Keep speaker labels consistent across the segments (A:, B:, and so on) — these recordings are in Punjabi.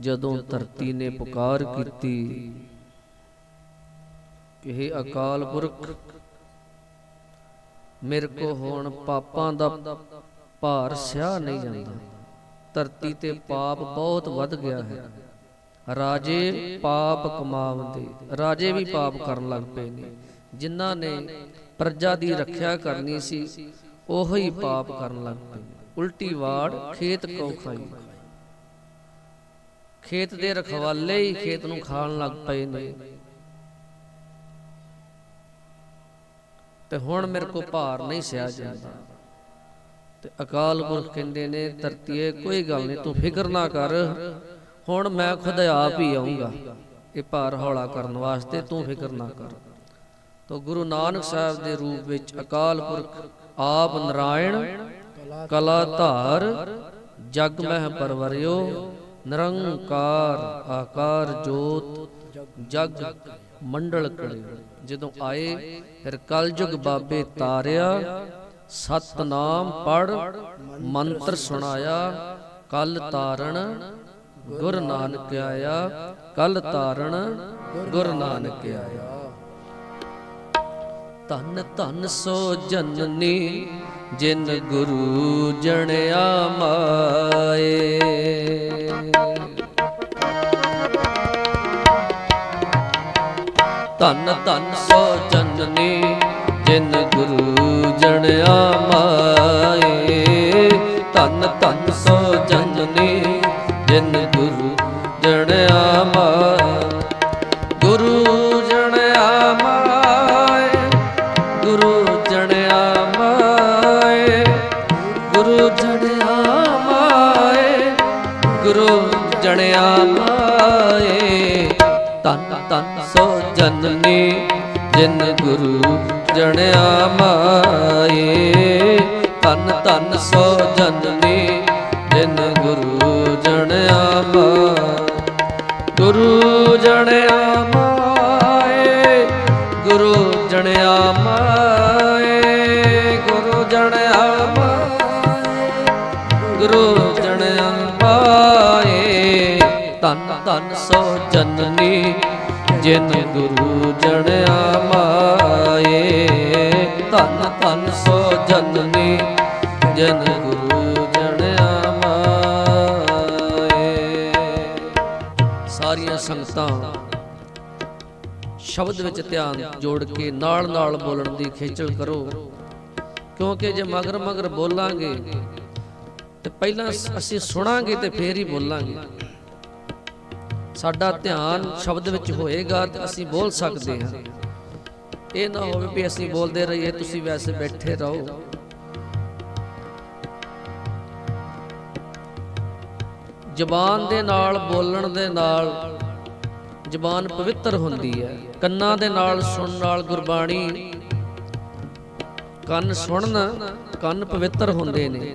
A: ਜਦੋਂ ਧਰਤੀ ਨੇ ਪੁਕਾਰ ਕੀਤੀ ਕਿ हे ਅਕਾਲ ਪੁਰਖ, ਮੇਰੇ ਕੋ ਹੁਣ ਪਾਪਾਂ ਦਾ ਭਾਰ ਸਿਆ ਨਹੀਂ ਜਾਂਦਾ। ਧਰਤੀ ਤੇ ਪਾਪ ਬਹੁਤ ਵੱਧ ਗਿਆ ਹੈ। ਰਾਜੇ ਪਾਪ ਕਮਾਉਂਦੇ, ਰਾਜੇ ਵੀ ਪਾਪ ਕਰਨ ਲੱਗ ਪਏ ਨੇ। ਜਿਨ੍ਹਾਂ ਨੇ ਪ੍ਰਜਾ ਦੀ ਰੱਖਿਆ ਕਰਨੀ ਸੀ, ਉਹੋ ਪਾਪ ਕਰਨ ਲੱਗ ਪਏ ਉਲਟੀ ਵਾੜ ਖੇਤ ਕੋ ਖਾਈ। ਖੇਤ ਦੇ ਰਖਵਾਲੇ ਹੀ ਖੇਤ ਨੂੰ ਖਾਣ ਲੱਗ ਪਏ ਨੇ। ਤੇ ਹੁਣ ਮੇਰੇ ਕੋ ਭਾਰ ਨਹੀਂ ਸਿਆ ਜਾਂਦਾ। ਤੇ ਅਕਾਲ ਪੁਰਖ ਕਹਿੰਦੇ ਨੇ ਧਰਤੀਏ ਕੋਈ ਗੱਲ ਨਹੀਂ, ਤੂੰ ਫਿਕਰ ਨਾ ਕਰ। ਹੁਣ ਮੈਂ ਖੁਦ ਆਪ ਹੀ ਆਉਂਗਾ ਇਹ ਭਾਰ ਹੌਲਾ ਕਰਨ ਵਾਸਤੇ ਤੂੰ ਫਿਕਰ ਨਾ ਕਰ। ਤੋ ਗੁਰੂ ਨਾਨਕ ਸਾਹਿਬ ਦੇ ਰੂਪ ਵਿੱਚ ਅਕਾਲ ਪੁਰਖ ਆਪ ਨਰਾਇਣ ਕਲਾ ਧਾਰ ਜਗ ਮਹਿ ਪਰਵਰਿਓ ਨਿਰੰਕਾਰ ਆਕਾਰ ਜੋਤ ਜਗ ਮੰਡਲ ਕਰੇ। ਜਦੋਂ ਆਏ, ਫਿਰ ਕਲਯੁਗ ਬਾਬੇ ਤਾਰਿਆ, ਸਤਨਾਮ ਪੜ, ਮੰਤਰ ਸੁਣਾਇਆ, ਕਲ ਤਾਰਣ ਗੁਰ ਨਾਨਕ ਆਇਆ, ਕਲ ਤਾਰਣ ਗੁਰ ਨਾਨਕ ਆਇਆ। ਧੰਨ ਧੰਨ ਸੋ ਜਨਨੀ, ਜਿਨ ਗੁਰੂ ਜਣਿਆ ਮਾਏ। ਧੰਨ ਧੰਨ ਸੋ ਜਨਨੀ ਜਿਨ ਗੁਰੂ ਜਣਿਆ ਤਨ ਤਨ ਸੋ ਜਨਨੀ ਜਿਨ ਗੁਰੂ ਜਣਿਆ ਮਾਏ ਤਨ ਤਨ ਸੋ ਜਨਨੀ ਜਿਨ ਗੁਰੂ ਜਣਿਆ ਮਾਏ। ਗੁਰੂ ਜਣਿਆ ਮਾਏ, ਗੁਰੂ ਜਣਿਆ ਮਾਏ, ਗੁਰੂ ਜਣਿਆ ਮਾਏ, ਗੁਰੂ ਜਣਿਆ ਮਾਏ। ਤਨ ਤਨ ਸੋ ਜਨਨੀ ਜਿਨ ਗੁਰੂ ਜਣਿਆ ਮਾਏ ਤਨ ਤਨ ਸੋ ਜਨਨੀ, ਜਿਨ ਗੁਰੂ ਜਣਿਆ ਮਾਏ। ਸਾਰੀਆਂ ਸੰਗਤਾਂ ਸ਼ਬਦ ਵਿੱਚ ਧਿਆਨ ਜੋੜ ਕੇ ਨਾਲ ਨਾਲ ਬੋਲਣ ਦੀ ਖੇਚਲ ਕਰੋ। ਕਿਉਂਕਿ ਜੇ ਮਗਰ ਮਗਰ ਬੋਲਾਂਗੇ, ਤੇ ਪਹਿਲਾਂ ਅਸੀਂ ਸੁਣਾਂਗੇ ਤੇ ਫੇਰ ਹੀ ਬੋਲਾਂਗੇ। ਸਾਡਾ ਧਿਆਨ ਸ਼ਬਦ ਵਿੱਚ ਹੋਏਗਾ ਤੇ ਅਸੀਂ ਬੋਲ ਸਕਦੇ ਹਾਂ। ਇਹ ਨਾ ਹੋਵੇ ਵੀ ਅਸੀਂ ਬੋਲਦੇ ਰਹੀਏ, ਤੁਸੀਂ ਵੈਸੇ ਬੈਠੇ ਰਹੋ। ਜ਼ਬਾਨ ਦੇ ਨਾਲ, ਬੋਲਣ ਦੇ ਨਾਲ ਜ਼ਬਾਨ ਪਵਿੱਤਰ ਹੁੰਦੀ ਹੈ। ਕੰਨਾਂ ਦੇ ਨਾਲ ਸੁਣਨ ਨਾਲ ਗੁਰਬਾਣੀ। ਕੰਨ ਸੁਣਨ, ਕੰਨ ਪਵਿੱਤਰ ਹੁੰਦੇ ਨੇ।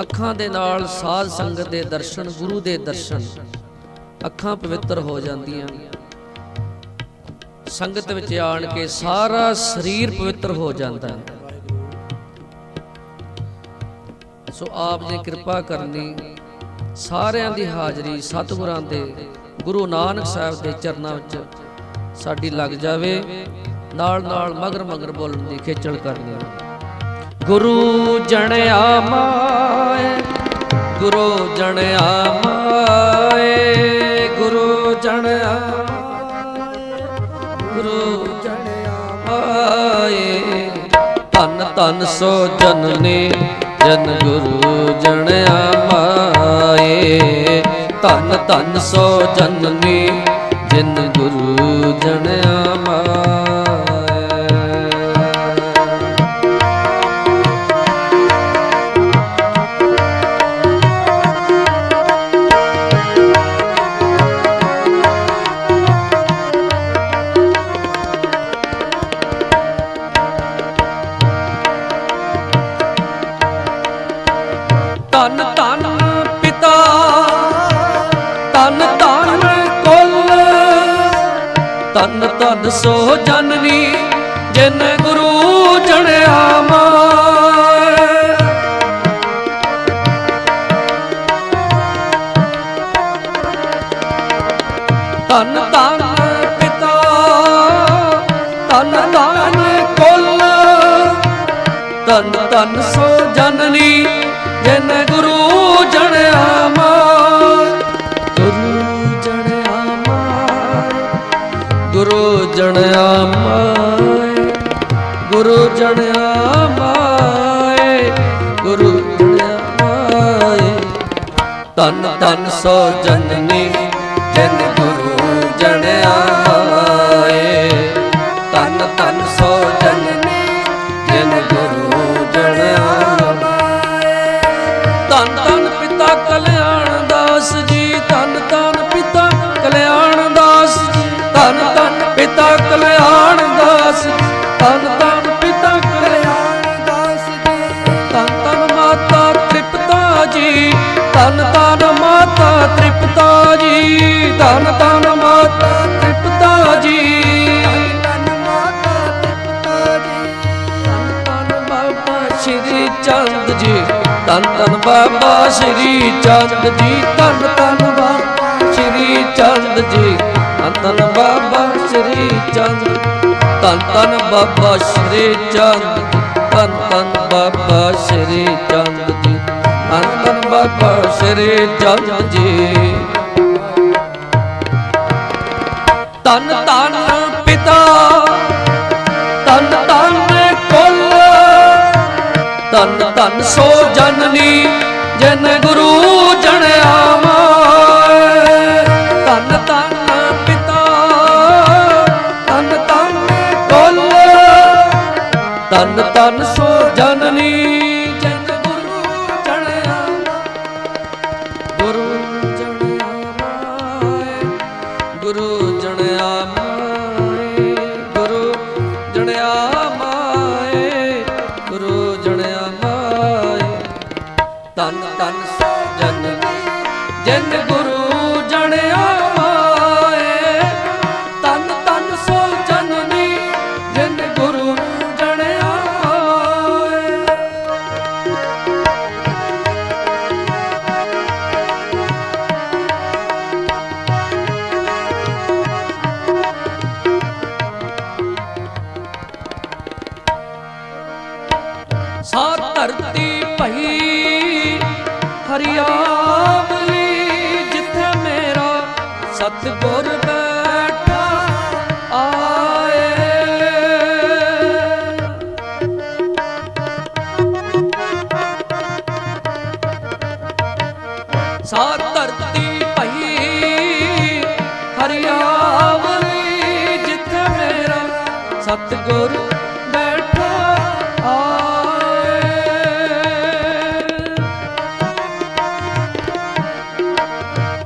A: ਅੱਖਾਂ ਦੇ ਨਾਲ ਸਾਧ ਸੰਗਤ ਦੇ ਦਰਸ਼ਨ, ਗੁਰੂ ਦੇ ਦਰਸ਼ਨ ਅੱਖਾਂ ਪਵਿੱਤਰ ਹੋ ਜਾਂਦੀਆਂ। ਸੰਗਤ ਵਿੱਚ ਆਣ ਕੇ ਸਾਰਾ ਸਰੀਰ ਪਵਿੱਤਰ ਹੋ ਜਾਂਦਾ ਹੈ। ਸੋ ਆਪ ਨੇ ਕਿਰਪਾ ਕਰਨੀ, ਸਾਰਿਆਂ ਦੀ ਹਾਜ਼ਰੀ ਸਤਿਗੁਰਾਂ ਦੇ, ਗੁਰੂ ਨਾਨਕ ਸਾਹਿਬ ਦੇ ਚਰਨਾਂ ਵਿੱਚ ਸਾਡੀ ਲੱਗ ਜਾਵੇ। ਨਾਲ ਨਾਲ ਮਗਰ ਮਗਰ ਬੋਲਣ ਦੀ ਖੇਚਲ ਕਰਨੀ। ਗੁਰੂ ਜਣਿਆ ਮਾਏ ਗੁਰੂ ਜਣਿਆ ਮਾਏ ਗੁਰੂ ਜਣਿਆ ਗੁਰੂ ਜਣਿਆ ਮਾਏ ਧੰਨ ਧੰਨ ਸੋ ਜਨਨੀ, ਜਨ ਗੁਰੂ ਜਣਿਆ ਮਾਏ ਧੰਨ ਧੰਨ ਸੋ ਜਨਨੀ, ਜਿਨ ਗੁਰੂ ਜਣਿਆ ਮਾਏ ਧਨ ਸੋ ਜਨਨੀ, ਜਨ ਗੁਰੂ ਜਣਿਆ ਮਾਏ। ਧਨ ਧਨ ਪਿਤਾ, ਧਨ ਧਨ ਕੁਲ। ਧਨ ਧਨ ਸੋ ਜਨਨੀ, ਜਨ ਗੁਰੂ ਜਣਿਆ ਮਾਏ ਗੁਰੂ ਜਣਿਆ ਮਾਏ ਗੁਰੂ ਜਣਿਆ ਮਾਏ ਤਨ ਤਨ ਸੋ ਜਨਨੀ, ਜਿਨ ਗੁਰੂ ਜਣਿਆ ਮਾਏ ਸ਼੍ਰੀ ਚੰਦ ਜੀ। ਧੰਨ ਧੰਨ ਬਾਬਾ ਸ਼੍ਰੀ ਚੰਦ ਜੀ। ਧੰਨ ਧੰਨ ਬਾਬਾ ਸ਼੍ਰੀ ਚੰਦ ਜੀ। ਧੰਨ ਧੰਨ ਬਾਬਾ ਸ਼੍ਰੀ ਚੰਦ। ਧੰਨ ਧੰਨ ਬਾਬਾ ਸ਼੍ਰੀ ਚੰਦ। ਧੰਨ ਧੰਨ ਬਾਬਾ ਸ਼੍ਰੀ ਚੰਦ ਜੀ। ਧੰਨ ਧੰਨ ਬਾਬਾ ਸ਼੍ਰੀ ਚੰਦ ਜੀ। ਧੰਨ ਧੰਨ ਧੰਨ ਸੋ ਜਨਨੀ ਜਿਨ ਗੁਰੂ ਜਣਿਆ ਮਾਏ। ਧੰਨ ਧੰਨ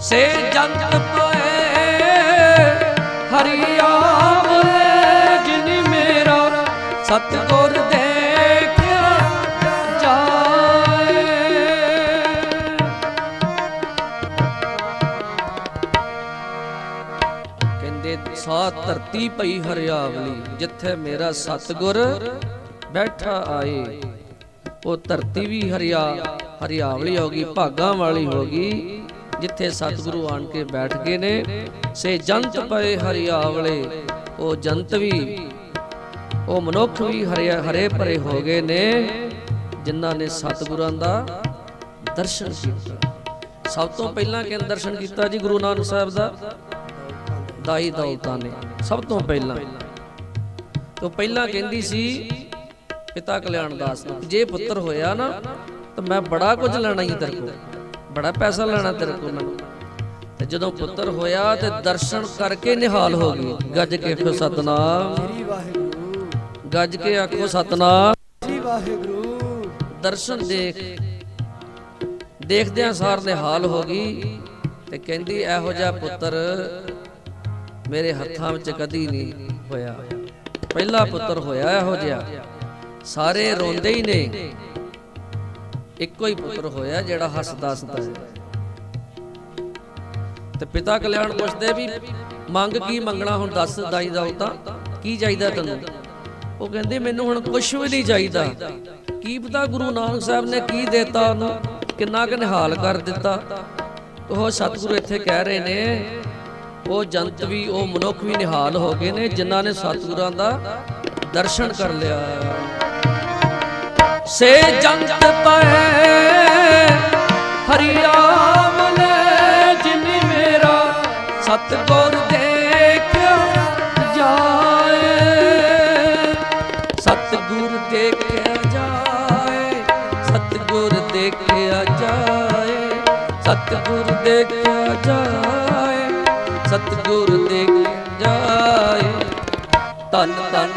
A: ਸੇ ਜੰਤ ਪਏ ਹਰਿਆਵਲੇ ਜਿਨ ਮੇਰਾ ਸਤਿਗੁਰ ਦੇਖਿਆ ਜਾਏ। ਕਹਿੰਦੇ, ਸਾ ਧਰਤੀ ਪਈ ਹਰਿਆਵਲੀ, ਜਿੱਥੇ ਮੇਰਾ ਸਤਿਗੁਰ ਬੈਠਾ ਆਏ। ਉਹ ਧਰਤੀ ਵੀ ਹਰਿਆ, ਹਰਿਆਵਲੀ ਹੋ ਗਈ, ਭਾਗਾਂ ਵਾਲੀ ਹੋ ਗਈ। ਜਿੱਥੇ ਸਤਿਗੁਰੂ ਆਣ ਕੇ ਬੈਠ ਗਏ ਨੇ, ਸੇ ਜੰਤ ਪਏ ਹਰਿਆਵਲੇ। ਉਹ ਜੰਤ ਵੀ, ਉਹ ਮਨੁੱਖ ਵੀ ਹਰੇ ਹਰੇ ਭਰੇ ਹੋ ਗਏ ਨੇ, ਜਿਨ੍ਹਾਂ ਨੇ ਸਤਿਗੁਰਾਂ ਦਾ ਦਰਸ਼ਨ ਕੀਤਾ। ਸਭ ਤੋਂ ਪਹਿਲਾਂ ਕਿਹਨ ਦਰਸ਼ਨ ਕੀਤਾ ਜੀ ਗੁਰੂ ਨਾਨਕ ਸਾਹਿਬ ਦਾ? ਦਾਈ ਦੌਲਤਾਂ ਨੇ। ਸਭ ਤੋਂ ਪਹਿਲਾਂ। ਤੋਂ ਪਹਿਲਾਂ ਕਹਿੰਦੀ ਸੀ, ਪਿਤਾ ਕਲਿਆਣ ਦਾਸ ਨੂੰ ਜੇ ਪੁੱਤਰ ਹੋਇਆ ਨਾ, ਤਾਂ ਮੈਂ ਬੜਾ ਕੁਝ ਲੈਣਾ ਹੀ ਤੇਰੇ ਕੋਲ। ਬੜਾ ਪੈਸਾ ਲੈਣਾ ਤੇਰੇ ਕੋਲ ਮੈਂ। ਤੇ ਜਦੋਂ ਪੁੱਤਰ ਹੋਇਆ ਤੇ ਦਰਸ਼ਨ ਕਰਕੇ ਨਿਹਾਲ ਹੋ ਗਈ। ਗੱਜ ਕੇ ਫਿਰ ਸਤਨਾਮ।
B: ਸ੍ਰੀ ਵਾਹਿਗੁਰੂ
A: ਗੱਜ ਕੇ ਆਖੋ, ਸਤਨਾਮ।
B: ਸ੍ਰੀ ਵਾਹਿਗੁਰੂ
A: ਦਰਸ਼ਨ ਦੇਖ, ਦੇਖਦਿਆਂ ਸਾਰ ਨਿਹਾਲ ਹੋ ਗਈ ਤੇ ਕਹਿੰਦੀ, ਇਹੋ ਜਿਹਾ ਪੁੱਤਰ ਮੇਰੇ ਹੱਥਾਂ ਵਿੱਚ ਕਦੀ ਨਹੀਂ ਹੋਇਆ। ਪਹਿਲਾ ਪੁੱਤਰ ਹੋਇਆ ਇਹੋ ਜਿਹਾ। ਸਾਰੇ ਰੋਂਦੇ ਹੀ ਨੇ। ਇੱਕੋ ਹੀ ਪੁੱਤਰ ਹੋਇਆ ਜਿਹੜਾ ਹੱਸਦਾ ਹੱਸਦਾ ਹੈ ਤੇ ਪਿਤਾ ਕਲਿਆਣ ਪੁੱਛਦੇ ਵੀ, ਮੰਗ ਕੀ ਮੰਗਣਾ ਹੁਣ ਦੱਸ ਦਾਈ ਦਾ ਉਤਾ? ਕੀ ਚਾਹੀਦਾ ਤੈਨੂੰ? ਉਹ ਕਹਿੰਦੇ, ਮੈਨੂੰ ਹੁਣ ਕੁਝ ਵੀ ਨਹੀਂ ਚਾਹੀਦਾ। ਕੀ ਪਤਾ ਗੁਰੂ ਨਾਨਕ ਸਾਹਿਬ ਨੇ ਕੀ ਦਿੱਤਾ ਉਹਨੂੰ? ਕਿੰਨਾ ਕੁ ਨਿਹਾਲ ਕਰ ਦਿੱਤਾ? ਉਹ ਸਤਿਗੁਰੂ ਇੱਥੇ ਕਹਿ ਰਹੇ ਨੇ, ਉਹ ਜੰਤ ਵੀ, ਉਹ ਮਨੁੱਖ ਵੀ ਨਿਹਾਲ ਹੋ ਗਏ ਨੇ, ਜਿਨ੍ਹਾਂ ਨੇ ਸਤਿਗੁਰਾਂ ਦਾ ਦਰਸ਼ਨ ਕਰ ਲਿਆ। ਸੇ ਜੰਤ ਪਏ, ਹਰੀਆਮ ਲੈ ਜਿਨੀ ਮੇਰਾ ਸਤਗੁਰ ਦੇਖਿਆ ਜਾਏ। ਸਤਗੁਰ ਦੇਖਿਆ ਜਾਏ, ਸਤਗੁਰ ਦੇਖਿਆ ਜਾਏ, ਸਤਗੁਰ ਦੇਖਿਆ ਜਾਏ, ਸਤਗੁਰ ਦੇਖਿਆ ਜਾਏ। ਤਨ ਤਨ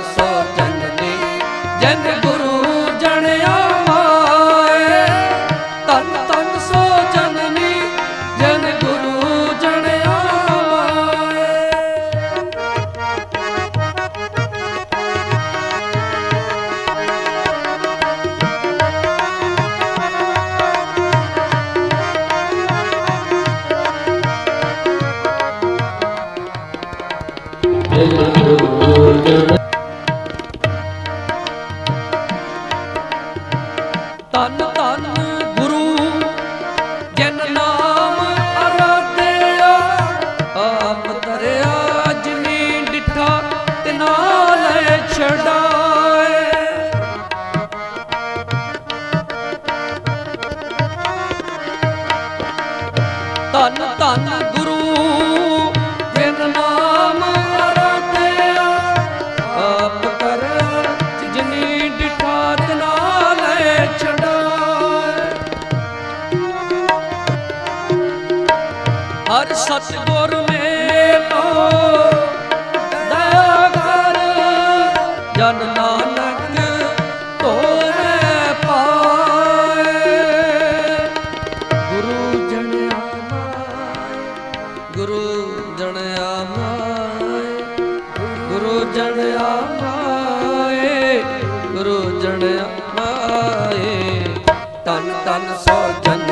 A: ਤਨ ਤਨ ਸਤਗੁਰ ਮੇਲੋ ਦਇਆ ਕਰ ਜਨ ਨਾਨਕ ਤੋਰੇ ਪਾਏ। ਗੁਰੂ ਜਨ ਆਮਾਏ ਗੁਰੂ ਜਨ ਆਮਾਏ ਗੁਰੂ ਜਨ ਆਮਾਏ ਗੁਰੂ ਜਨ ਆਮਾਏ ਤਨ ਤਨ ਸੋ ਜਨ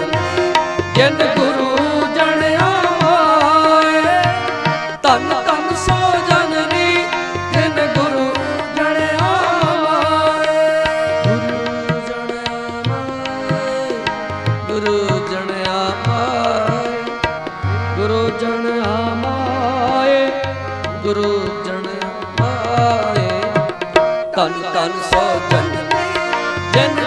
A: ਗੁਰੂ ਜਨ ਆਮਾਏ ਤਨ ਤਨ ਸੋ ਜਨ ਜਨ